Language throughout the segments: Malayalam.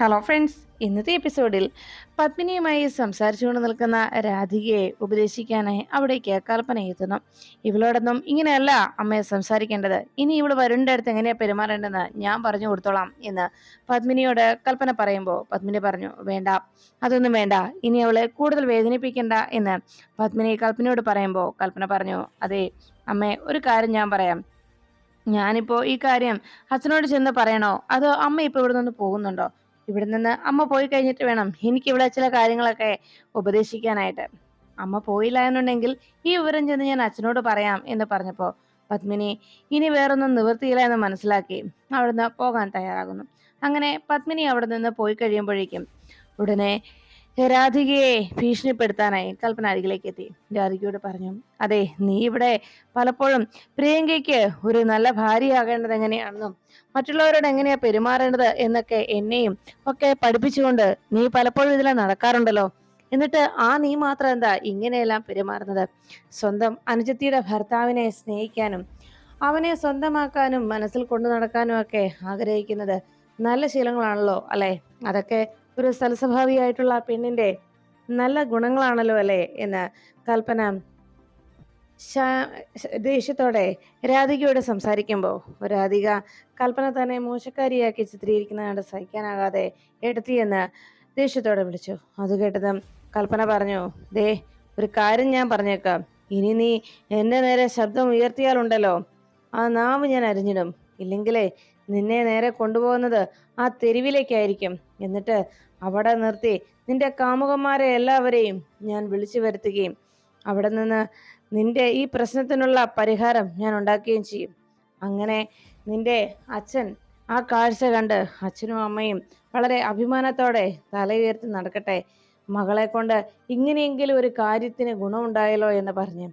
ഹലോ ഫ്രണ്ട്സ് ഇന്നത്തെ എപ്പിസോഡിൽ പത്മിനിയുമായി സംസാരിച്ചുകൊണ്ട് നിൽക്കുന്ന രാധികയെ ഉപദേശിക്കാനായി അവിടേക്ക് കൽപ്പന എത്തുന്നു. ഇവളോടൊന്നും ഇങ്ങനെയല്ല അമ്മയെ സംസാരിക്കേണ്ടത്. ഇനി ഇവൾ വരുണ്ട അടുത്ത് എങ്ങനെയാ പെരുമാറേണ്ടതെന്ന് ഞാൻ പറഞ്ഞു കൊടുത്തോളാം എന്ന് പത്മിനിയോട് കൽപ്പന പറയുമ്പോൾ പത്മിനി പറഞ്ഞു വേണ്ട അതൊന്നും വേണ്ട. ഇനി അവളെ കൂടുതൽ വേദനിപ്പിക്കേണ്ട എന്ന് പത്മിനി കൽപ്പനയോട് പറയുമ്പോൾ കൽപ്പന പറഞ്ഞു അതെ അമ്മേ ഒരു കാര്യം ഞാൻ പറയാം. ഞാനിപ്പോൾ ഈ കാര്യം അച്ഛനോട് ചെന്ന് പറയണോ? അതോ അമ്മ ഇപ്പോൾ ഇവിടെ നിന്ന് പോകുന്നുണ്ടോ? ഇവിടെ നിന്ന് അമ്മ പോയി കഴിഞ്ഞിട്ട് വേണം എനിക്ക് ഇവിടെ ചില കാര്യങ്ങളൊക്കെ ഉപദേശിക്കാനായിട്ട്. അമ്മ പോയില്ല എന്നുണ്ടെങ്കിൽ ഈ വിവരം ചെന്ന് ഞാൻ അച്ഛനോട് പറയാം എന്ന് പറഞ്ഞപ്പോൾ പത്മിനി ഇനി വേറൊന്നും നിവൃത്തിയില്ല എന്ന് മനസ്സിലാക്കി അവിടുന്ന് പോകാൻ തയ്യാറാകുന്നു. അങ്ങനെ പത്മിനി അവിടെ നിന്ന് പോയി കഴിയുമ്പോഴേക്കും ഉടനെ രാധികയെ ഭീഷണിപ്പെടുത്താനായി കൽപ്പന അരികിലേക്ക് എത്തി. രാധികയോട് പറഞ്ഞു അതെ നീ ഇവിടെ പലപ്പോഴും പ്രിയങ്കയ്ക്ക് ഒരു നല്ല ഭാര്യയാകേണ്ടത് എങ്ങനെയാണെന്നും മറ്റുള്ളവരോട് എങ്ങനെയാ പെരുമാറേണ്ടത് എന്നൊക്കെ എന്നെയും ഒക്കെ പഠിപ്പിച്ചുകൊണ്ട് നീ പലപ്പോഴും ഇതിലെ നടക്കാറുണ്ടല്ലോ. എന്നിട്ട് ആ നീ മാത്രം എന്താ ഇങ്ങനെയെല്ലാം പെരുമാറുന്നത്? സ്വന്തം അനുജത്തിയുടെ ഭർത്താവിനെ സ്നേഹിക്കാനും അവനെ സ്വന്തമാക്കാനും മനസ്സിൽ കൊണ്ടു നടക്കാനും ഒക്കെ ആഗ്രഹിക്കുന്നത് നല്ല ശീലങ്ങളാണല്ലോ അല്ലെ? അതൊക്കെ ഒരു സൽസ്വഭാവിയായിട്ടുള്ള പെണ്ണിന്റെ നല്ല ഗുണങ്ങളാണല്ലോ അല്ലേ എന്ന് കൽപ്പന ദേഷ്യത്തോടെ രാധികയോട് സംസാരിക്കുമ്പോൾ രാധിക കൽപ്പന തന്നെ മോശക്കാരിയാക്കി ചിത്രീകരിക്കുന്ന കണ്ട് സഹിക്കാനാകാതെ എടുത്തിയെന്ന് ദേഷ്യത്തോടെ വിളിച്ചു. അത് കേട്ടതും കൽപ്പന പറഞ്ഞു ദേ ഒരു കാര്യം ഞാൻ പറഞ്ഞേക്കാം. ഇനി നീ എന്റെ നേരെ ശബ്ദം ഉയർത്തിയാലുണ്ടല്ലോ. ആ നാവ് ഞാൻ അരിഞ്ഞിടും. ഇല്ലെങ്കിലേ നിന്നെ നേരെ കൊണ്ടുപോകുന്നത് ആ തെരുവിലേക്കായിരിക്കും. എന്നിട്ട് അവിടെ നിർത്തി. നിന്റെ കാമുകന്മാരെ എല്ലാവരെയും ഞാൻ വിളിച്ചു വരുത്തുകയും അവിടെ നിന്ന് നിന്റെ ഈ പ്രശ്നത്തിനുള്ള പരിഹാരം ഞാൻ ഉണ്ടാക്കുകയും ചെയ്യും. അങ്ങനെ നിന്റെ അച്ഛൻ ആ കാഴ്ച കണ്ട് അച്ഛനും അമ്മയും വളരെ അഭിമാനത്തോടെ തല ഉയർത്തി നടക്കട്ടെ. മകളെ കൊണ്ട് ഇങ്ങനെയെങ്കിലും ഒരു കാര്യത്തിന് ഗുണമുണ്ടായല്ലോ എന്ന് പറഞ്ഞ്.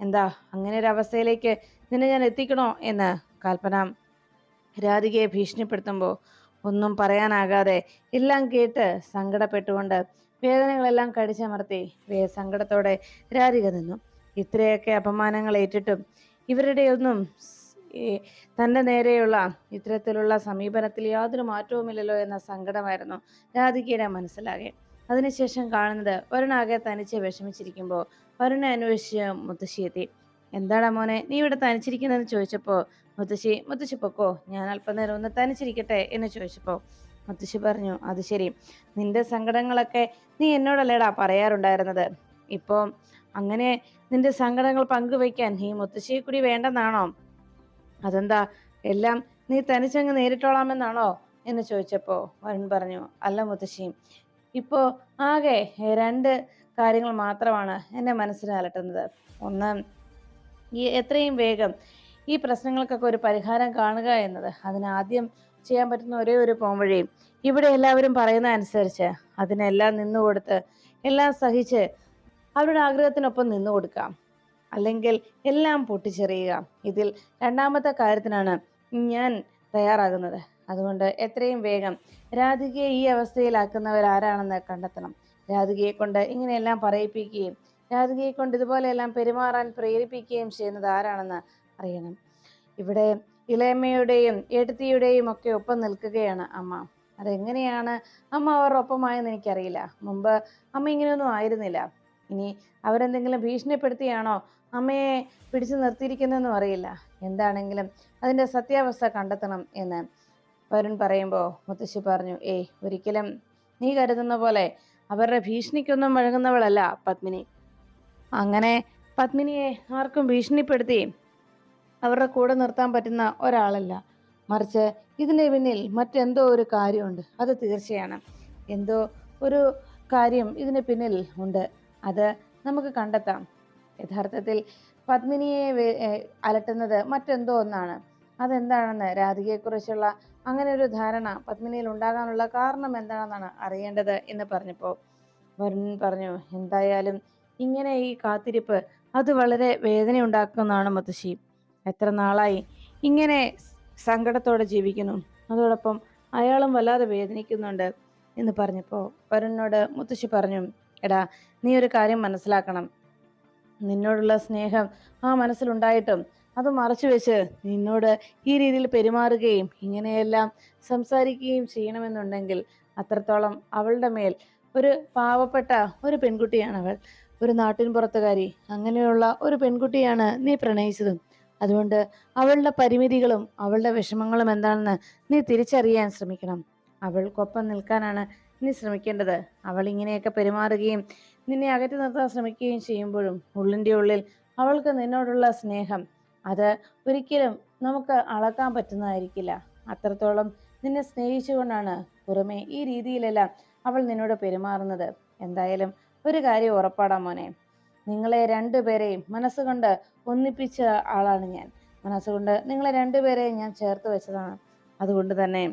എന്താ അങ്ങനെ ഒരു അവസ്ഥയിലേക്ക് നിന്നെ ഞാൻ എത്തിക്കണോ എന്ന് കൽപ്പന രാധികയെ ഭീഷണിപ്പെടുത്തുമ്പോൾ ഒന്നും പറയാനാകാതെ എല്ലാം കേട്ട് സങ്കടപ്പെട്ടുകൊണ്ട് വേദനകളെല്ലാം കടിച്ചമർത്തി വേ സങ്കടത്തോടെ രാധിക നിന്നു. ഇത്രയൊക്കെ അപമാനങ്ങൾ ഏറ്റിട്ടും ഇവരുടെ ഒന്നും ഈ തന്റെ നേരെയുള്ള ഇത്തരത്തിലുള്ള സമീപനത്തിൽ യാതൊരു മാറ്റവുമില്ലല്ലോ എന്ന സങ്കടമായിരുന്നു രാധികയുടെ മനസ്സിലാകെ. അതിനുശേഷം കാണുന്നത് വരുണാകെ തനിച്ച് വിഷമിച്ചിരിക്കുമ്പോൾ വരുണെ അന്വേഷിച്ച് മുത്തശ്ശിയെത്തി എന്താടാ മോനെ നീ ഇവിടെ തനിച്ചിരിക്കുന്നതെന്ന് ചോദിച്ചപ്പോൾ മുത്തശ്ശി മുത്തശ്ശി പൊക്കോ? ഞാൻ അല്പനേരം ഒന്ന് തനിച്ചിരിക്കട്ടെ എന്ന് ചോദിച്ചപ്പോൾ മുത്തശ്ശി പറഞ്ഞു അത് ശരി. നിന്റെ സങ്കടങ്ങളൊക്കെ നീ എന്നോടല്ലേടാ പറയാറുണ്ടായിരുന്നത്? ഇപ്പോൾ അങ്ങനെ നിന്റെ സങ്കടങ്ങൾ പങ്കുവെക്കാൻ നീ മുത്തശ്ശിയെ കൂടി വേണ്ടെന്നാണോ? അതെന്താ എല്ലാം നീ തനിച്ചങ്ങ് നേരിട്ടോളാമെന്നാണോ? എന്ന് ചോദിച്ചപ്പോൾ വരുൺ പറഞ്ഞു അല്ല മുത്തശ്ശി ഇപ്പോ ആകെ രണ്ട് കാര്യങ്ങൾ മാത്രമാണ് എന്നെ മനസ്സിനെ അലട്ടുന്നത്. ഒന്ന് എത്രയും വേഗം ഈ പ്രശ്നങ്ങൾക്കൊക്കെ ഒരു പരിഹാരം കാണുക എന്നത്. അതിനാദ്യം ചെയ്യാൻ പറ്റുന്ന ഒരേ ഒരു പോംവഴി ഇവിടെ എല്ലാവരും പറയുന്ന അനുസരിച്ച് അതിനെല്ലാം നിന്നുകൊടുത്ത് എല്ലാം സഹിച്ച് അവരുടെ ആഗ്രഹത്തിനൊപ്പം നിന്നു കൊടുക്കാം. അല്ലെങ്കിൽ എല്ലാം പൊട്ടിച്ചെറിയുക. ഇതിൽ രണ്ടാമത്തെ കാര്യത്തിനാണ് ഞാൻ തയ്യാറാകുന്നത്. അതുകൊണ്ട് എത്രയും വേഗം രാധികയെ ഈ അവസ്ഥയിലാക്കുന്നവരാരാണെന്ന് കണ്ടെത്തണം. രാധികയെ കൊണ്ട് ഇങ്ങനെയെല്ലാം പറയിപ്പിക്കുകയും രാധികയെ കൊണ്ട് ഇതുപോലെയെല്ലാം പെരുമാറാൻ പ്രേരിപ്പിക്കുകയും ചെയ്യുന്നത് ആരാണെന്ന് അറിയണം. ഇവിടെ ഇളയമ്മയുടെയും എഴുത്തിയുടെയും ഒക്കെ ഒപ്പം നിൽക്കുകയാണ് അമ്മ. അതെങ്ങനെയാണ് അമ്മ അവരുടെ ഒപ്പമായെന്ന് എനിക്കറിയില്ല. മുമ്പ് അമ്മ ഇങ്ങനെയൊന്നും ആയിരുന്നില്ല. ഇനി അവരെന്തെങ്കിലും ഭീഷണിപ്പെടുത്തിയാണോ അമ്മയെ പിടിച്ചു നിർത്തിയിരിക്കുന്നതെന്നും അറിയില്ല. എന്താണെങ്കിലും അതിന്റെ സത്യാവസ്ഥ കണ്ടെത്തണം എന്ന് വരുൺ പറയുമ്പോൾ മുത്തശ്ശി പറഞ്ഞു ഏയ് ഒരിക്കലും നീ കരുതുന്ന പോലെ അവരുടെ ഭീഷണിക്കൊന്നും വഴങ്ങുന്നവളല്ല പത്മിനി. അങ്ങനെ പത്മിനിയെ ആർക്കും ഭീഷണിപ്പെടുത്തി അവരുടെ കൂടെ നിർത്താൻ പറ്റുന്ന ഒരാളല്ല. മറിച്ച് ഇതിന്റെ പിന്നിൽ മറ്റെന്തോ ഒരു കാര്യമുണ്ട്. അത് തീർച്ചയാണ്. എന്തോ ഒരു കാര്യം ഇതിന് പിന്നിൽ ഉണ്ട്. അത് നമുക്ക് കണ്ടെത്താം. യഥാർത്ഥത്തിൽ പത്മിനിയെ അലട്ടുന്നത് മറ്റെന്തോ ഒന്നാണ്. അതെന്താണെന്ന് രാധികയെക്കുറിച്ചുള്ള അങ്ങനെ ഒരു ധാരണ പത്മിനിയിൽ ഉണ്ടാകാനുള്ള കാരണം എന്താണെന്നാണ് അറിയേണ്ടത് എന്ന് പറഞ്ഞപ്പോൾ വരുൺ പറഞ്ഞു എന്തായാലും ഇങ്ങനെ ഈ കാത്തിരിപ്പ് അത് വളരെ വേദന ഉണ്ടാക്കുന്നതാണ് മുത്തശ്ശി എത്ര നാളായി? ഇങ്ങനെ സങ്കടത്തോടെ ജീവിക്കുന്നു. അതോടൊപ്പം അയാളും വല്ലാതെ വേദനിക്കുന്നുണ്ട് എന്ന് പറഞ്ഞപ്പോൾ വരുണിനോട് മുത്തശ്ശി പറഞ്ഞു എടാ നീ ഒരു കാര്യം മനസ്സിലാക്കണം. നിന്നോടുള്ള സ്നേഹം ആ മനസ്സിലുണ്ടായിട്ടും അത് മറച്ചു വെച്ച് നിന്നോട് ഈ രീതിയിൽ പെരുമാറുകയും ഇങ്ങനെയെല്ലാം സംസാരിക്കുകയും ചെയ്യണമെന്നുണ്ടെങ്കിൽ അത്രത്തോളം അവളുടെ മേൽ ഒരു പാവപ്പെട്ട ഒരു പെൺകുട്ടിയാണ് അവൾ ഒരു നാട്ടിൻ പുറത്തുകാരി അങ്ങനെയുള്ള ഒരു പെൺകുട്ടിയാണ് നീ പ്രണയിച്ചതും. അതുകൊണ്ട് അവളുടെ പരിമിതികളും അവളുടെ വിഷമങ്ങളും എന്താണെന്ന് നീ തിരിച്ചറിയാൻ ശ്രമിക്കണം. അവൾക്കൊപ്പം നിൽക്കാനാണ് നീ ശ്രമിക്കേണ്ടത്. അവൾ ഇങ്ങനെയൊക്കെ പെരുമാറുകയും നിന്നെ അകറ്റി നിർത്താൻ ശ്രമിക്കുകയും ചെയ്യുമ്പോഴും ഉള്ളിന്റെ ഉള്ളിൽ അവൾക്ക് നിന്നോടുള്ള സ്നേഹം അത് ഒരിക്കലും നമുക്ക് അളക്കാൻ പറ്റുന്നതായിരിക്കില്ല. അത്രത്തോളം നിന്നെ സ്നേഹിച്ചുകൊണ്ടാണ് പുറമെ ഈ രീതിയിലെല്ലാം അവൾ നിന്നോട് പെരുമാറുന്നത്. എന്തായാലും ഒരു കാര്യം ഉറപ്പാടാ മോനെ. നിങ്ങളെ രണ്ടുപേരെയും മനസ്സുകൊണ്ട് ഒന്നിപ്പിച്ച ആളാണ് ഞാൻ. മനസ്സുകൊണ്ട് നിങ്ങളെ രണ്ടുപേരെയും ഞാൻ ചേർത്ത് വെച്ചതാണ്. അതുകൊണ്ട് തന്നെ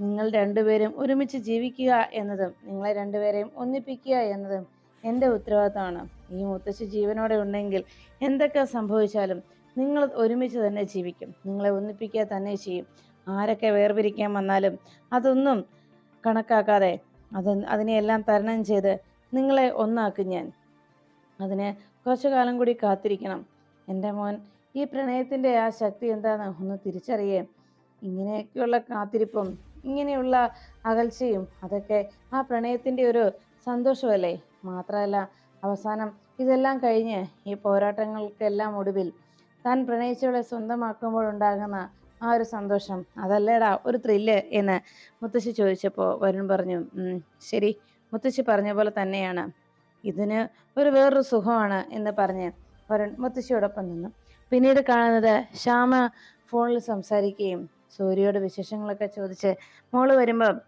നിങ്ങൾ രണ്ടുപേരും ഒരുമിച്ച് ജീവിക്കുക എന്നതും നിങ്ങളെ രണ്ടുപേരെയും ഒന്നിപ്പിക്കുക എന്നതും എന്റെ ഉത്തരവാദിത്തമാണ്. ഈ മുത്തശ്ശി ജീവനോടെ ഉണ്ടെങ്കിൽ എന്തൊക്കെ സംഭവിച്ചാലും നിങ്ങൾ ഒരുമിച്ച് തന്നെ ജീവിക്കും. നിങ്ങളെ ഒന്നിപ്പിക്കുക തന്നെ ചെയ്യും. ആരൊക്കെ വേർപിരിക്കാൻ വന്നാലും അതൊന്നും കണക്കാക്കാതെ അത് അതിനെയെല്ലാം തരണം ചെയ്ത് നിങ്ങളെ ഒന്നാക്കും ഞാൻ. അതിന് കുറച്ചു കാലം കൂടി കാത്തിരിക്കണം. എന്റെ മോൻ ഈ പ്രണയത്തിന്റെ ആ ശക്തി എന്താണ് ഒന്ന് തിരിച്ചറിയേ. ഇങ്ങനെയൊക്കെയുള്ള കാത്തിരിപ്പും ഇങ്ങനെയുള്ള അകൽച്ചയും അതൊക്കെ ആ പ്രണയത്തിന്റെ ഒരു സന്തോഷമല്ലേ? മാത്രമല്ല അവസാനം ഇതെല്ലാം കഴിഞ്ഞ് ഈ പോരാട്ടങ്ങൾക്കെല്ലാം ഒടുവിൽ താൻ പ്രണയിച്ചവളെ സ്വന്തമാക്കുമ്പോഴുണ്ടാകുന്ന ആ ഒരു സന്തോഷം. അതല്ലേടാ ഒരു ത്രില്ല് എന്ന് മുത്തശ്ശി ചോദിച്ചപ്പോൾ വരുൺ പറഞ്ഞു ശരി. മുത്തശ്ശി പറഞ്ഞ പോലെ തന്നെയാണ്. ഇതിന് ഒരു വേറൊരു സുഖമാണ് എന്ന് പറഞ്ഞ് വരുൺ മുത്തശ്ശിയോടൊപ്പം നിന്നു. പിന്നീട് കാണുന്നത് ശ്യാമ ഫോണിൽ സംസാരിക്കുകയും സൂര്യയോട് വിശേഷങ്ങളൊക്കെ ചോദിച്ച് മോൾ വരുമ്പോൾ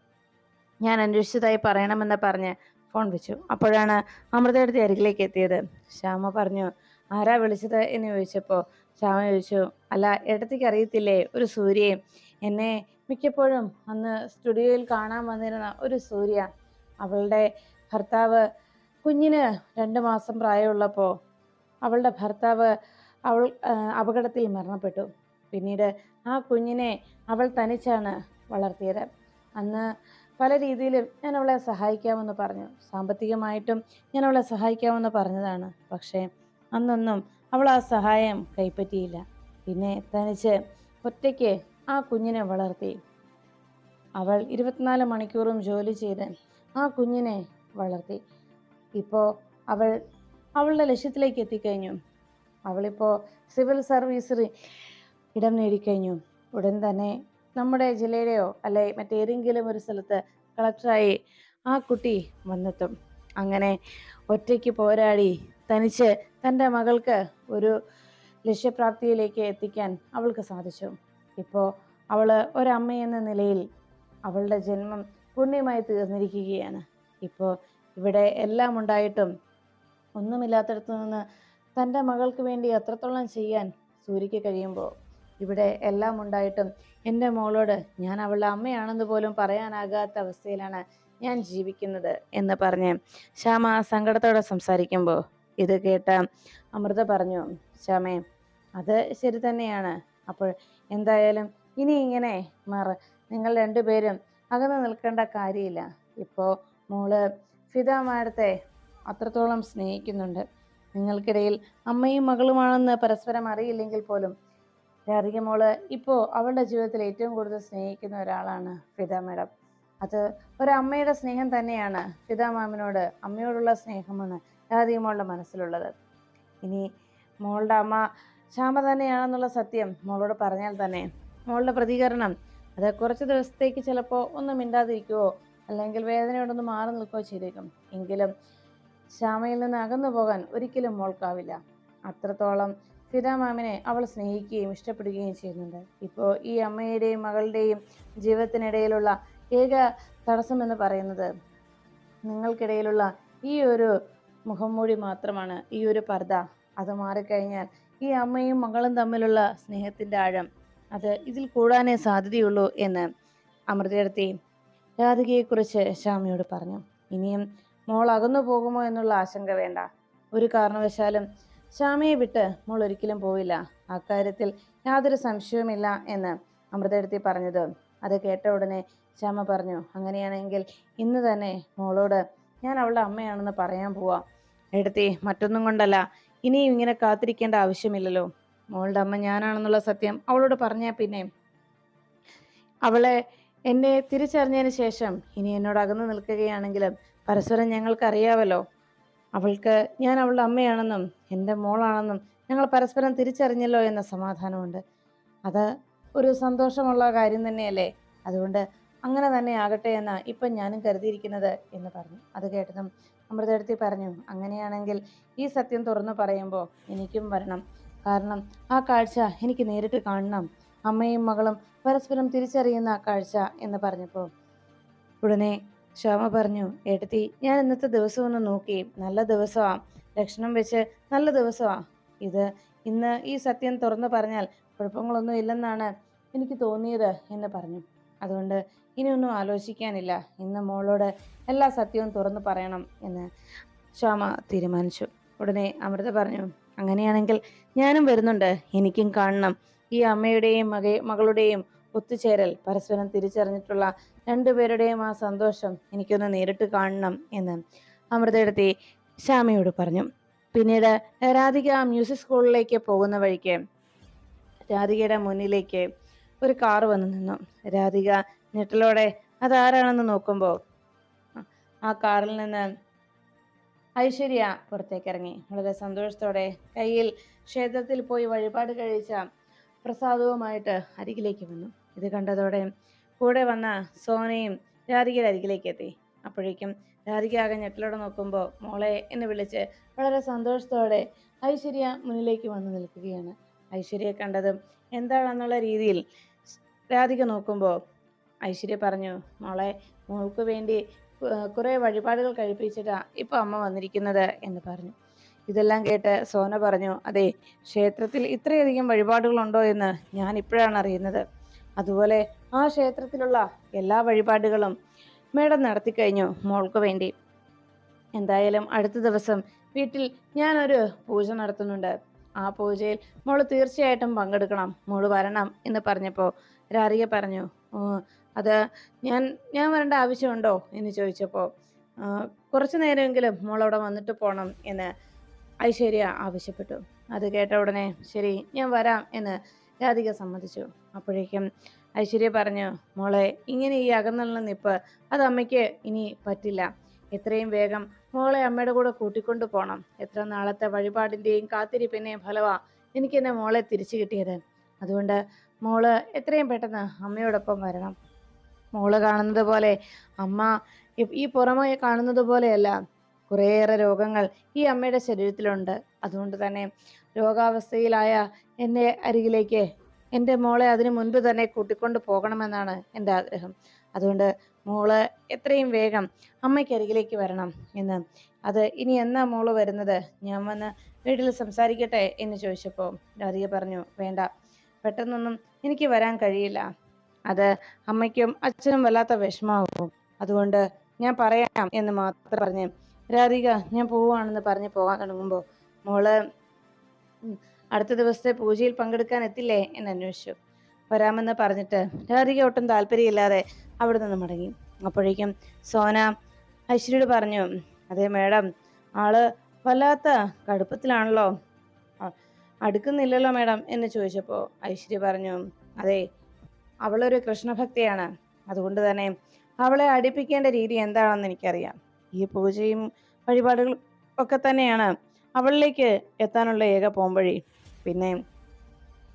ഞാൻ അന്വേഷിച്ചതായി പറയണമെന്ന് പറഞ്ഞ് ഫോൺ വെച്ചു. അപ്പോഴാണ് അമൃതയുടെ അരികിലേക്ക് എത്തിയത്. ശ്യാമ പറഞ്ഞു ആരാ വിളിച്ചത്? എന്ന് ചോദിച്ചപ്പോൾ ശ്യാമ ചോദിച്ചു അല്ല ഇടത്തേക്ക് അറിയത്തില്ലേ? ഒരു സൂര്യയെ എന്നെ മിക്കപ്പോഴും അന്ന് സ്റ്റുഡിയോയിൽ കാണാൻ വന്നിരുന്ന ഒരു സൂര്യ. അവളുടെ ഭർത്താവ് കുഞ്ഞിന് രണ്ട് മാസം പ്രായമുള്ളപ്പോൾ അവളുടെ ഭർത്താവ് അവൾ അപകടത്തിൽ മരണപ്പെട്ടു. പിന്നീട് ആ കുഞ്ഞിനെ അവൾ തനിച്ചാണ് വളർത്തിയത്. അന്ന് പല രീതിയിലും ഞാൻ അവളെ സഹായിക്കാമെന്ന് പറഞ്ഞു. സാമ്പത്തികമായിട്ടും ഞാൻ അവളെ സഹായിക്കാമെന്ന് പറഞ്ഞതാണ്. പക്ഷേ അന്നൊന്നും അവൾ ആ സഹായം കൈപ്പറ്റിയില്ല. പിന്നെ തനിച്ച് ഒറ്റയ്ക്ക് ആ കുഞ്ഞിനെ വളർത്തി. അവൾ ഇരുപത്തിനാല് മണിക്കൂറും ജോലി ചെയ്ത് ആ കുഞ്ഞിനെ വളർത്തി. ഇപ്പോൾ അവൾ അവളുടെ ലക്ഷ്യത്തിലേക്ക് എത്തിക്കഴിഞ്ഞു. അവളിപ്പോൾ സിവിൽ സർവീസിൽ ഇടം നേടിക്കഴിഞ്ഞു. ഉടൻ തന്നെ നമ്മുടെ ജില്ലയുടെയോ അല്ലെ മറ്റേതെങ്കിലും ഒരു സ്ഥലത്ത് കളക്ടറായി ആ കുട്ടി വന്നെത്തും. അങ്ങനെ ഒറ്റയ്ക്ക് പോരാടി തനിച്ച് തന്റെ മകൾക്ക് ഒരു ലക്ഷ്യപ്രാപ്തിയിലേക്ക് എത്തിക്കാൻ അവൾക്ക് സാധിച്ചു. ഇപ്പോൾ അവൾ ഒരമ്മയെന്ന നിലയിൽ അവളുടെ ജന്മം പുണ്യമായി തീർന്നിരിക്കുകയാണ്. ഇപ്പോൾ ഇവിടെ എല്ലാം ഉണ്ടായിട്ടും ഒന്നുമില്ലാത്തടത്തു നിന്ന് തന്റെ മകൾക്ക് വേണ്ടി എത്രത്തോളം ചെയ്യാൻ സൂര്യയ്ക്ക് കഴിയുമ്പോൾ ഇവിടെ എല്ലാം ഉണ്ടായിട്ടും എന്റെ മോളോട് ഞാൻ അവളുടെ അമ്മയാണെന്ന് പോലും പറയാനാകാത്ത അവസ്ഥയിലാണ് ഞാൻ ജീവിക്കുന്നത് എന്ന് പറഞ്ഞ് ശ്യാമ സങ്കടത്തോടെ സംസാരിക്കുമ്പോൾ ഇത് കേട്ട അമൃത പറഞ്ഞു ശ്യാമേ അത് ശരി തന്നെയാണ്. അപ്പോൾ എന്തായാലും ഇനി ഇങ്ങനെ മാറ. നിങ്ങൾ രണ്ടുപേരും അകന്ന് നിൽക്കേണ്ട കാര്യമില്ല. ഇപ്പോൾ മോൾ ഫിദ മാഡത്തെ അത്രത്തോളം സ്നേഹിക്കുന്നുണ്ട്. നിങ്ങൾക്കിടയിൽ അമ്മയും മകളുമാണെന്ന് പരസ്പരം അറിയില്ലെങ്കിൽ പോലും രാധിക മോൾ ഇപ്പോൾ അവളുടെ ജീവിതത്തിൽ ഏറ്റവും കൂടുതൽ സ്നേഹിക്കുന്ന ഒരാളാണ് ഫിദ മാഡം. അത് ഒരമ്മയുടെ സ്നേഹം തന്നെയാണ് ഫിദ മാമിനോട് അമ്മയോടുള്ള സ്നേഹമാണ് രാധിക മോളുടെ മനസ്സിലുള്ളത്. ഇനി മോളുടെ അമ്മ ശ്യാമ തന്നെയാണെന്നുള്ള സത്യം മോളോട് പറഞ്ഞാൽ തന്നെ മോളുടെ പ്രതികരണം അത് കുറച്ച് ദിവസത്തേക്ക് ചിലപ്പോൾ ഒന്നും മിണ്ടാതിരിക്കുവോ അല്ലെങ്കിൽ വേദനയോടൊന്ന് മാറി നിൽക്കുകയോ ചെയ്തേക്കും. എങ്കിലും ശ്യാമയിൽ നിന്ന് അകന്നു പോകാൻ ഒരിക്കലും മോൾക്കാവില്ല. അത്രത്തോളം ഫിദ മാമിനെ അവൾ സ്നേഹിക്കുകയും ഇഷ്ടപ്പെടുകയും ചെയ്യുന്നുണ്ട്. ഇപ്പോൾ ഈ അമ്മയുടെയും മകളുടെയും ജീവിതത്തിനിടയിലുള്ള ഏക തടസ്സം എന്ന് പറയുന്നത് നിങ്ങൾക്കിടയിലുള്ള ഈ ഒരു മുഖംമൂടി മാത്രമാണ് ഈ ഒരു പർദ്ദ. അത് മാറിക്കഴിഞ്ഞാൽ ഈ അമ്മയും മകളും തമ്മിലുള്ള സ്നേഹത്തിന്റെ ആഴം അത് ഇതിൽ കൂടാനേ സാധ്യതയുള്ളൂ എന്ന് അമൃതയെടുത്തി രാധികയെക്കുറിച്ച് ശ്യാമയോട് പറഞ്ഞു. ഇനിയും മോൾ അകന്നു പോകുമോ എന്നുള്ള ആശങ്ക വേണ്ട. ഒരു കാരണവശാലും ശ്യാമയെ വിട്ട് മോൾ ഒരിക്കലും പോവില്ല. അക്കാര്യത്തിൽ യാതൊരു സംശയവുമില്ല എന്ന് അമൃതയെടുത്തി പറഞ്ഞത്. അത് കേട്ട ഉടനെ ശ്യാമ പറഞ്ഞു അങ്ങനെയാണെങ്കിൽ ഇന്ന് തന്നെ മോളോട് ഞാൻ അവളുടെ അമ്മയാണെന്ന് പറയാൻ പോവാം. എടുത്തി മറ്റൊന്നും കൊണ്ടല്ല. ഇനിയും ഇങ്ങനെ കാത്തിരിക്കേണ്ട ആവശ്യമില്ലല്ലോ. മോളുടെ അമ്മ ഞാനാണെന്നുള്ള സത്യം അവളോട് പറഞ്ഞാൽ പിന്നെ അവളെ എന്നെ തിരിച്ചറിഞ്ഞതിന് ശേഷം ഇനി എന്നോട് അകന്നു നിൽക്കുകയാണെങ്കിലും പരസ്പരം ഞങ്ങൾക്കറിയാവല്ലോ. അവൾക്ക് ഞാൻ അവളുടെ അമ്മയാണെന്നും എന്റെ മോളാണെന്നും ഞങ്ങൾ പരസ്പരം തിരിച്ചറിഞ്ഞല്ലോ എന്ന സമാധാനമുണ്ട്. അത് ഒരു സന്തോഷമുള്ള കാര്യം തന്നെയല്ലേ? അതുകൊണ്ട് അങ്ങനെ തന്നെ ആകട്ടെ എന്ന് ഇപ്പം ഞാനും കരുതിയിരിക്കുന്നത് എന്ന് പറഞ്ഞു. അത് കേട്ടതും അമൃതയെടുത്തി പറഞ്ഞു അങ്ങനെയാണെങ്കിൽ ഈ സത്യം തുറന്നു പറയുമ്പോൾ എനിക്കും വരണം. കാരണം ആ കാഴ്ച എനിക്ക് നേരിട്ട് കാണണം. അമ്മയും മകളും പരസ്പരം തിരിച്ചറിയുന്ന കാഴ്ച എന്ന് പറഞ്ഞപ്പോൾ ഉടനെ ശ്യാമ പറഞ്ഞു ഏട്ടത്തി ഞാൻ ഇന്നത്തെ ദിവസം ഒന്ന് നോക്കി. നല്ല ദിവസമാ. ലക്ഷണം വെച്ച് നല്ല ദിവസമാ. ഇത് ഇന്ന് ഈ സത്യം തുറന്നു പറഞ്ഞാൽ കുഴപ്പങ്ങളൊന്നും ഇല്ലെന്നാണ് എനിക്ക് തോന്നിയത് എന്ന് പറഞ്ഞു. അതുകൊണ്ട് ഇനിയൊന്നും ആലോചിക്കാനില്ല. ഇന്ന് മോളോട് എല്ലാ സത്യവും തുറന്നു പറയണം എന്ന് ശ്യാമ തീരുമാനിച്ചു. ഉടനെ അമൃത പറഞ്ഞു അങ്ങനെയാണെങ്കിൽ ഞാനും വരുന്നുണ്ട്. എനിക്കും കാണണം. ഈ അമ്മയുടെയും മക മകളുടെയും ഒത്തുചേരൽ പരസ്പരം തിരിച്ചറിഞ്ഞിട്ടുള്ള രണ്ടുപേരുടെയും ആ സന്തോഷം എനിക്കൊന്ന് നേരിട്ട് കാണണം എന്ന് അമൃതയെടുത്തി ശ്യാമയോട് പറഞ്ഞു. പിന്നീട് രാധിക മ്യൂസിക് സ്കൂളിലേക്ക് പോകുന്ന വഴിക്ക് രാധികയുടെ മുന്നിലേക്ക് ഒരു കാർ വന്നു നിന്നു. രാധിക ഞെട്ടലോടെ അതാരാണെന്ന് നോക്കുമ്പോൾ ആ കാറിൽ നിന്ന് ഐശ്വര്യ പുറത്തേക്ക് ഇറങ്ങി. വളരെ സന്തോഷത്തോടെ കയ്യിൽ ക്ഷേത്രത്തിൽ പോയി വഴിപാട് കഴിച്ച പ്രസാദവുമായിട്ട് അരികിലേക്ക് വന്നു. ഇത് കണ്ടതോടെ കൂടെ വന്ന സോനയും രാധികയുടെ അരികിലേക്ക് എത്തി. അപ്പോഴേക്കും രാധിക ആകെ ഞെട്ടലോടെ നോക്കുമ്പോൾ മോളെ എന്ന് വിളിച്ച് വളരെ സന്തോഷത്തോടെ ഐശ്വര്യ മുന്നിലേക്ക് വന്ന് നിൽക്കുകയാണ്. ഐശ്വര്യയെ കണ്ടതും എന്താണെന്നുള്ള രീതിയിൽ രാധിക നോക്കുമ്പോൾ ഐശ്വര്യ പറഞ്ഞു മോളെ മോൾക്ക് വേണ്ടി കുറേ വഴിപാടുകൾ കഴിപ്പിച്ചിട്ടാണ് ഇപ്പോൾ അമ്മ വന്നിരിക്കുന്നത് എന്ന് പറഞ്ഞു. ഇതെല്ലാം കേട്ട് സോന പറഞ്ഞു അതെ ക്ഷേത്രത്തിൽ ഇത്രയധികം വഴിപാടുകളുണ്ടോ എന്ന് ഞാൻ ഇപ്പോഴാണ് അറിയുന്നത്. അതുപോലെ ആ ക്ഷേത്രത്തിലുള്ള എല്ലാ വഴിപാടുകളും മേഡം നടത്തിക്കഴിഞ്ഞു മോൾക്ക് വേണ്ടി. എന്തായാലും അടുത്ത ദിവസം വീട്ടിൽ ഞാനൊരു പൂജ നടത്തുന്നുണ്ട്. ആ പൂജയിൽ മോൾ തീർച്ചയായിട്ടും പങ്കെടുക്കണം മോൾ വരണം എന്ന് പറഞ്ഞപ്പോൾ രാധിക പറഞ്ഞു "ഓ, അത് ഞാൻ ഞാൻ വരേണ്ട ആവശ്യമുണ്ടോ? എന്ന് ചോദിച്ചപ്പോൾ കുറച്ചു നേരമെങ്കിലും മോൾ അവിടെ വന്നിട്ട് പോകണം എന്ന് ഐശ്വര്യ ആവശ്യപ്പെട്ടു. അത് കേട്ട ഉടനെ ശരി ഞാൻ വരാം എന്ന് രാധിക സമ്മതിച്ചു. അപ്പോഴേക്കും ഐശ്വര്യ പറഞ്ഞു മോളെ ഇങ്ങനെ ഈ അകന്നുള്ള നിപ്പ് അത് അമ്മയ്ക്ക് ഇനി പറ്റില്ല. എത്രയും വേഗം മോളെ അമ്മയുടെ കൂടെ കൂട്ടിക്കൊണ്ടു പോകണം എത്ര നാളത്തെ വഴിപാടിന്റെയും കാത്തിരിപ്പിന്റെയും ഫലമാ എനിക്ക് എന്റെ മോളെ തിരിച്ചു കിട്ടിയത്. അതുകൊണ്ട് മോൾ എത്രയും പെട്ടെന്ന് അമ്മയോടൊപ്പം വരണം. മോൾ കാണുന്നത് പോലെ അമ്മ ഈ പുറമെ കാണുന്നത് പോലെയല്ല കുറേയേറെ രോഗങ്ങൾ ഈ അമ്മയുടെ ശരീരത്തിലുണ്ട്. അതുകൊണ്ട് തന്നെ രോഗാവസ്ഥയിലായ എന്റെ അരികിലേക്ക് എന്റെ മോളെ അതിനു മുൻപ് തന്നെ കൂട്ടിക്കൊണ്ട് പോകണമെന്നാണ് എന്റെ ആഗ്രഹം. അതുകൊണ്ട് മോൾ എത്രയും വേഗം അമ്മയ്ക്ക് അരികിലേക്ക് വരണം എന്ന്. അത് ഇനി എന്നാ മോൾ വരുന്നത്? ഞാൻ വന്ന് വീട്ടിൽ സംസാരിക്കട്ടെ എന്ന് ചോദിച്ചപ്പോൾ രാധിക പറഞ്ഞു വേണ്ട പെട്ടെന്നൊന്നും എനിക്ക് വരാൻ കഴിയില്ല. അത് അമ്മയ്ക്കും അച്ഛനും വല്ലാത്ത വിഷമാവും അതുകൊണ്ട് ഞാൻ പറയാം എന്ന് മാത്രം പറഞ്ഞ് രാധിക ഞാൻ പോവാണെന്ന് പറഞ്ഞ് പോകാൻ തുടങ്ങുമ്പോൾ മോൾ അടുത്ത ദിവസത്തെ പൂജയിൽ പങ്കെടുക്കാൻ എത്തില്ലേ? എന്ന് അന്വേഷിച്ചു. വരാമെന്ന് പറഞ്ഞിട്ട് രാധിക ഒട്ടും താല്പര്യമില്ലാതെ അവിടെ നിന്ന് മടങ്ങി. അപ്പോഴേക്കും സോന ഐശ്വര്യോട് പറഞ്ഞു അതെ മേഡം ആൾ വല്ലാത്ത കടുപ്പത്തിലാണല്ലോ. അടുക്കുന്നില്ലല്ലോ മേഡം എന്ന് ചോദിച്ചപ്പോൾ ഐശ്വര്യ പറഞ്ഞു അതെ അവളൊരു കൃഷ്ണഭക്തിയാണ്. അതുകൊണ്ട് തന്നെ അവളെ അടുപ്പിക്കേണ്ട രീതി എന്താണെന്ന് എനിക്കറിയാം. ഈ പൂജയും വഴിപാടുകളും ഒക്കെ തന്നെയാണ് അവളിലേക്ക് എത്താനുള്ള ഏക പോംവഴി. പിന്നെ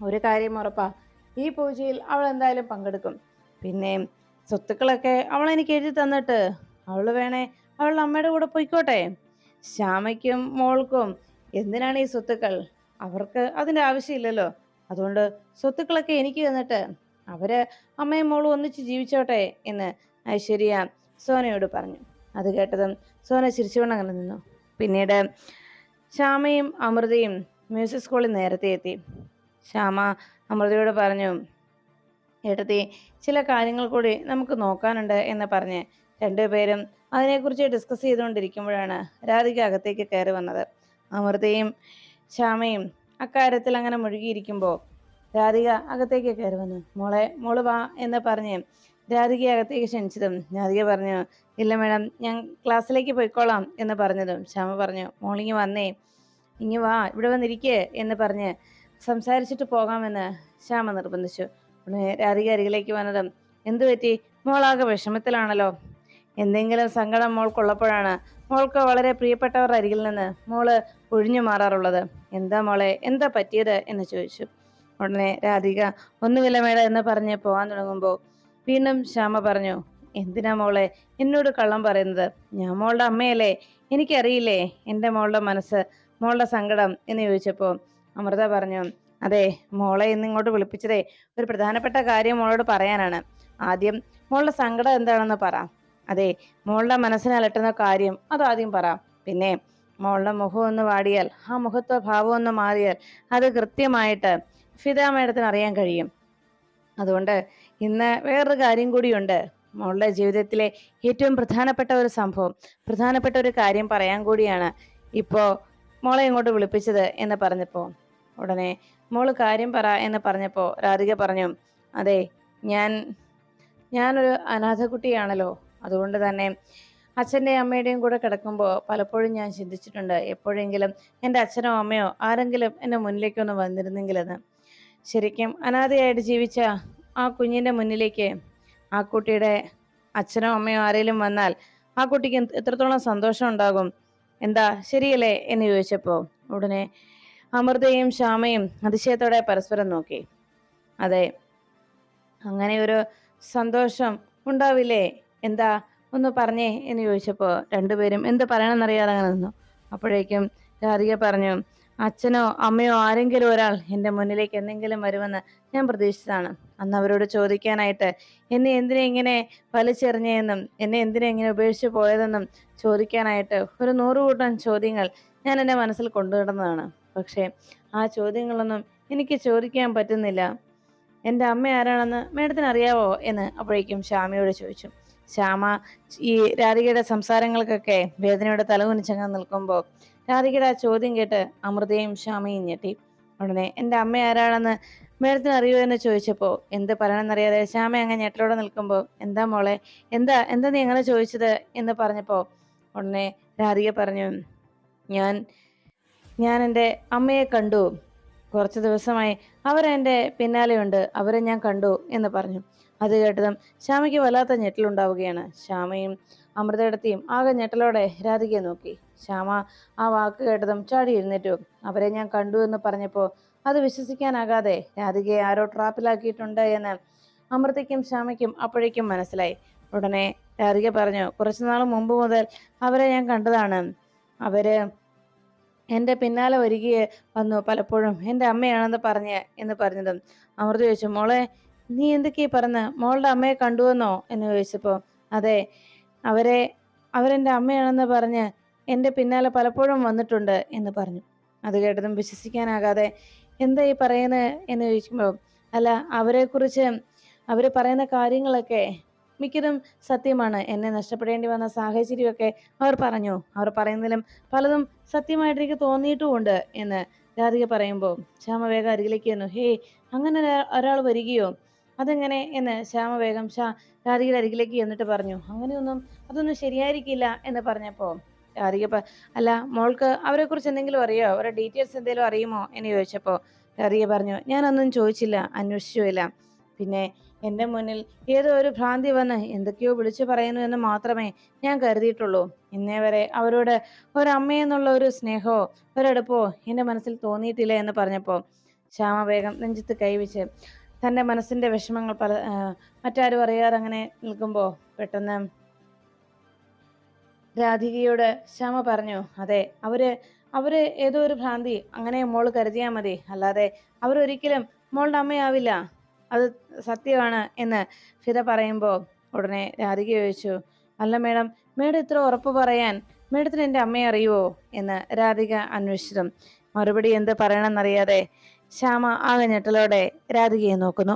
ഒരു കാര്യം ഉറപ്പാ ഈ പൂജയിൽ അവൾ എന്തായാലും പങ്കെടുക്കും. പിന്നെ സ്വത്തുക്കളൊക്കെ അവൾ എനിക്ക് എഴുതി തന്നിട്ട് അവൾ വേണേ അവളുടെ അമ്മയുടെ കൂടെ പോയിക്കോട്ടെ. ശ്യാമയ്ക്കും മോൾക്കും എന്തിനാണ് ഈ സ്വത്തുക്കൾ? അവർക്ക് അതിന്റെ ആവശ്യമില്ലല്ലോ. അതുകൊണ്ട് സ്വത്തുക്കളൊക്കെ എനിക്ക് തന്നിട്ട് അവർ അമ്മയും മോളും ഒന്നിച്ച് ജീവിച്ചോട്ടെ എന്ന് ഐശ്വര്യ സോനയോട് പറഞ്ഞു. അത് കേട്ടതും സോന ചിരിച്ചുകൊണ്ട് അങ്ങനെ നിന്നു. പിന്നീട് ശ്യാമയും അമൃതയും മ്യൂസിക് സ്കൂളിൽ നേരത്തെ എത്തി. ശ്യാമ അമൃതയോട് പറഞ്ഞു ഏട്ടത്തി ചില കാര്യങ്ങൾ കൂടി നമുക്ക് നോക്കാനുണ്ട് എന്ന് പറഞ്ഞ് രണ്ടുപേരും അതിനെക്കുറിച്ച് ഡിസ്കസ് ചെയ്തുകൊണ്ടിരിക്കുമ്പോഴാണ് രാധിക അകത്തേക്ക് കയറി വന്നത്. അമൃതയും ശ്യാമയും അക്കാര്യത്തിൽ അങ്ങനെ മുഴുകിയിരിക്കുമ്പോൾ രാധിക അകത്തേക്ക് കയറി വന്നു. മോളെ മോൾ വാ എന്ന് പറഞ്ഞ് രാധികയെ അകത്തേക്ക് ക്ഷണിച്ചതും രാധിക പറഞ്ഞു ഇല്ല മേഡം ഞാൻ ക്ലാസ്സിലേക്ക് പോയിക്കോളാം എന്ന് പറഞ്ഞതും ശ്യാമ പറഞ്ഞു മോളിങ് വന്നേ ഇങ്ങി വാ ഇവിടെ വന്നിരിക്കേ എന്ന് പറഞ്ഞ് സംസാരിച്ചിട്ട് പോകാമെന്ന് ശ്യാമ നിർബന്ധിച്ചു. ഉടനെ രാധിക അരികിലേക്ക് വന്നതും എന്തു പറ്റി? മോളാകെ വിഷമത്തിലാണല്ലോ. എന്തെങ്കിലും സങ്കടം മോൾക്കുള്ളപ്പോഴാണ് മോൾക്ക് വളരെ പ്രിയപ്പെട്ടവർ അരികിൽ നിന്ന് മോൾ ഒഴിഞ്ഞു മാറാറുള്ളത്. എന്താ മോളെ എന്താ പറ്റിയത്? എന്ന് ചോദിച്ചു. ഉടനെ രാധിക ഒന്നുമില്ല മേഡം എന്ന് പറഞ്ഞ് പോകാൻ തുടങ്ങുമ്പോൾ വീണ്ടും ശ്യാമ പറഞ്ഞു എന്തിനാ മോളെ? എന്നോട് കള്ളം പറയുന്നത്? ഞാൻ മോളുടെ അമ്മയല്ലേ? എനിക്കറിയില്ലേ എന്റെ മോളുടെ മനസ്സ് മോളുടെ സങ്കടം? എന്ന് ചോദിച്ചപ്പോൾ അമൃത പറഞ്ഞു അതെ മോളെ ഇന്ന് ഇങ്ങോട്ട് വിളിപ്പിച്ചതേ ഒരു പ്രധാനപ്പെട്ട കാര്യം മോളോട് പറയാനാണ്. ആദ്യം മോളുടെ സങ്കടം എന്താണെന്ന് പറ. അതെ മോളുടെ മനസ്സിനെ അലട്ടുന്ന കാര്യം അതാദ്യം പറ. പിന്നെ മോളുടെ മുഖം ഒന്ന് വാടിയാൽ ആ മുഖത്വ ഭാവം ഒന്ന് മാറിയാൽ അത് കൃത്യമായിട്ട് ഫിദ മേഡത്തിന് അറിയാൻ കഴിയും. അതുകൊണ്ട് ഇന്ന് വേറൊരു കാര്യം കൂടിയുണ്ട്. മോളുടെ ജീവിതത്തിലെ ഏറ്റവും പ്രധാനപ്പെട്ട ഒരു സംഭവം പ്രധാനപ്പെട്ട ഒരു കാര്യം പറയാൻ കൂടിയാണ് ഇപ്പോൾ മോളെ ഇങ്ങോട്ട് വിളിപ്പിച്ചത് എന്ന് പറഞ്ഞപ്പോൾ ഉടനെ മോൾ കാര്യം പറ എന്ന് പറഞ്ഞപ്പോൾ രാധിക പറഞ്ഞു അതെ ഞാൻ ഞാനൊരു അനാഥക്കുട്ടിയാണല്ലോ. അതുകൊണ്ട് തന്നെ അച്ഛന്റെയും അമ്മയുടെയും കൂടെ കിടക്കുമ്പോൾ പലപ്പോഴും ഞാൻ ചിന്തിച്ചിട്ടുണ്ട് എപ്പോഴെങ്കിലും എന്റെ അച്ഛനോ അമ്മയോ ആരെങ്കിലും എന്റെ മുന്നിലേക്കൊന്ന് വന്നിരുന്നെങ്കിലെന്ന്. ശരിക്കും അനാഥയായിട്ട് ജീവിച്ച ആ കുഞ്ഞിന്റെ മുന്നിലേക്ക് ആ കുട്ടിയുടെ അച്ഛനോ അമ്മയോ ആരെങ്കിലും വന്നാൽ ആ കുട്ടിക്ക് എത്രത്തോളം സന്തോഷം ഉണ്ടാകും? എന്താ ശരിയല്ലേ എന്ന് ചോദിച്ചപ്പോൾ ഉടനെ അമൃതയും ശ്യാമയും അതിശയത്തോടെ പരസ്പരം നോക്കി. അതെ അങ്ങനെ ഒരു സന്തോഷം ഉണ്ടാവില്ലേ? എന്താ ഒന്ന് പറഞ്ഞേ എന്ന് ചോദിച്ചപ്പോൾ രണ്ടുപേരും എന്ത് പറയണമെന്നറിയാതെ അങ്ങനെ നിന്നു. അപ്പോഴേക്കും രാധിക പറഞ്ഞു അച്ഛനോ അമ്മയോ ആരെങ്കിലും ഒരാൾ എന്റെ മുന്നിലേക്ക് എന്തെങ്കിലും വരുമെന്ന് ഞാൻ പ്രതീക്ഷിച്ചതാണ്. അന്ന് അവരോട് ചോദിക്കാനായിട്ട് എന്നെ എന്തിനെ ഇങ്ങനെ വലിച്ചെറിഞ്ഞതെന്നും എന്നെ എന്തിനെ ഇങ്ങനെ ഉപേക്ഷിച്ച് പോയതെന്നും ചോദിക്കാനായിട്ട് ഒരു നൂറുകൂട്ടം ചോദ്യങ്ങൾ ഞാൻ എന്റെ മനസ്സിൽ കൊണ്ടുനടന്നതാണ്. പക്ഷേ ആ ചോദ്യങ്ങളൊന്നും എനിക്ക് ചോദിക്കാൻ പറ്റുന്നില്ല. എന്റെ അമ്മ ആരാണെന്ന് മേഡത്തിന് അറിയാവോ? എന്ന് അപ്പോഴേക്കും ശ്യാമയോട് ചോദിച്ചു. ശ്യാമ ഈ രാധികയുടെ സംസാരങ്ങൾക്കൊക്കെ വേദനയുടെ തലകുനിച്ചങ്ങ് നിൽക്കുമ്പോൾ രാധികയുടെ ആ ചോദ്യം കേട്ട് അമൃതയും ശ്യാമയും ഞെട്ടി. ഉടനെ എന്റെ അമ്മ ആരാണെന്ന് മേഡത്തിന് അറിയൂ എന്ന് ചോദിച്ചപ്പോൾ എന്ത് പറയണമെന്നറിയാതെ ശ്യാമ അങ്ങ് ഞെട്ടലോടെ നിൽക്കുമ്പോൾ എന്താ മോളെ എന്താ എന്താ നീ അങ്ങനെ ചോദിച്ചത്? എന്ന് പറഞ്ഞപ്പോൾ ഉടനെ രാധിക പറഞ്ഞു ഞാൻ ഞാൻ എന്റെ അമ്മയെ കണ്ടു. കുറച്ച് ദിവസമായി അവരെന്റെ പിന്നാലെയുണ്ട്. അവരെ ഞാൻ കണ്ടു എന്ന് പറഞ്ഞു. അത് കേട്ടതും ശ്യാമയ്ക്ക് വല്ലാത്ത ഞെട്ടലുണ്ടാവുകയാണ്. ശ്യാമയും അമൃതയിടത്തെയും ആകെ ഞെട്ടലോടെ രാധികയെ നോക്കി. ശ്യാമ ആ വാക്ക് കേട്ടതും ചാടി എഴുന്നേറ്റു. അവരെ ഞാൻ കണ്ടു എന്ന് പറഞ്ഞപ്പോൾ അത് വിശ്വസിക്കാനാകാതെ രാധികയെ ആരോ ട്രാപ്പിലാക്കിയിട്ടുണ്ട് എന്ന് അമൃതയ്ക്കും ശ്യാമയ്ക്കും അപ്പോഴേക്കും മനസ്സിലായി. ഉടനെ രാധിക പറഞ്ഞു കുറച്ചു നാൾ മുമ്പ് മുതൽ അവരെ ഞാൻ കണ്ടതാണ്. അവർ എന്റെ പിന്നാലെ വരികയെ വന്നു പലപ്പോഴും. എന്റെ അമ്മയാണെന്ന് പറഞ്ഞ് എന്ന് പറഞ്ഞതും. അമൃത ചോദിച്ചു മോളെ നീ എന്തൊക്കെയാ പറഞ്ഞ? മോളുടെ അമ്മയെ കണ്ടുവെന്നോ? എന്ന് ചോദിച്ചപ്പോൾ അതെ അവരെ അവരെന്റെ അമ്മയാണെന്ന് പറഞ്ഞ് എന്റെ പിന്നാലെ പലപ്പോഴും വന്നിട്ടുണ്ട് എന്ന് പറഞ്ഞു. അത് കേട്ടതും വിശ്വസിക്കാനാകാതെ എന്താ ഈ പറയുന്നത് എന്ന് ചോദിക്കുമ്പോൾ അല്ല അവരെക്കുറിച്ച് അവർ പറയുന്ന കാര്യങ്ങളൊക്കെ മിക്കതും സത്യമാണ്. എന്നെ നഷ്ടപ്പെടേണ്ടി വന്ന സാഹചര്യമൊക്കെ അവർ പറഞ്ഞു. അവർ പറയുന്നതിലും പലതും സത്യമായിട്ട് എനിക്ക് തോന്നിയിട്ടുമുണ്ട് എന്ന് രാധിക പറയുമ്പോൾ ശ്യാമ വേഗം അരികിലേക്ക് വന്നു ഹേയ് അങ്ങനെ ഒരാൾ വരികയോ? അതെങ്ങനെ? എന്ന് ശ്യാമ വേഗം ഷാ രാധികയുടെ അരികിലേക്ക് എന്നിട്ട് പറഞ്ഞു. അങ്ങനെയൊന്നും അതൊന്നും ശരിയായിരിക്കില്ല എന്ന് പറഞ്ഞപ്പോൾ രാധിക അല്ല മോൾക്ക് അവരെക്കുറിച്ച് എന്തെങ്കിലും അറിയോ? അവരുടെ ഡീറ്റെയിൽസ് എന്തെങ്കിലും അറിയുമോ? എന്ന് ചോദിച്ചപ്പോൾ രാധിക പറഞ്ഞു ഞാനൊന്നും ചോദിച്ചില്ല അന്വേഷിച്ചുമില്ല. പിന്നെ എന്റെ മുന്നിൽ ഏതോ ഒരു ഭ്രാന്തി വന്ന് എന്തൊക്കെയോ വിളിച്ചു പറയുന്നു എന്ന് മാത്രമേ ഞാൻ കരുതിയിട്ടുള്ളൂ. ഇന്നേ വരെ അവരോട് ഒരമ്മയെന്നുള്ള ഒരു സ്നേഹമോ ഒരടുപ്പോ എന്റെ മനസ്സിൽ തോന്നിയിട്ടില്ല എന്ന് പറഞ്ഞപ്പോൾ ശ്യാമ വേഗം നെഞ്ചത്ത് കൈവച്ച് തന്റെ മനസ്സിന്റെ വിഷമങ്ങൾ പല മറ്റാരും അറിയാതെ അങ്ങനെ നിൽക്കുമ്പോൾ പെട്ടെന്ന് രാധികയോട് ശ്യാമ പറഞ്ഞു അതെ അവർ അവർ ഏതോ ഒരു ഭ്രാന്തി അങ്ങനെ മോൾ കരുതിയാൽ മതി. അല്ലാതെ അവരൊരിക്കലും മോളുടെ അമ്മയാവില്ല. അത് സത്യമാണ് എന്ന് ഫിദ പറയുമ്പോൾ ഉടനെ രാധിക ചോദിച്ചു അല്ല മേഡം മേഡം ഇത്ര ഉറപ്പ് പറയാൻ മേഡത്തിന് എന്റെ അമ്മയെ അറിയുമോ എന്ന് രാധിക അന്വേഷിച്ചു. മറുപടി എന്ത് പറയണമെന്നറിയാതെ ശ്യാമ ആകെ ഞെട്ടലോടെ രാധികയെ നോക്കുന്നു.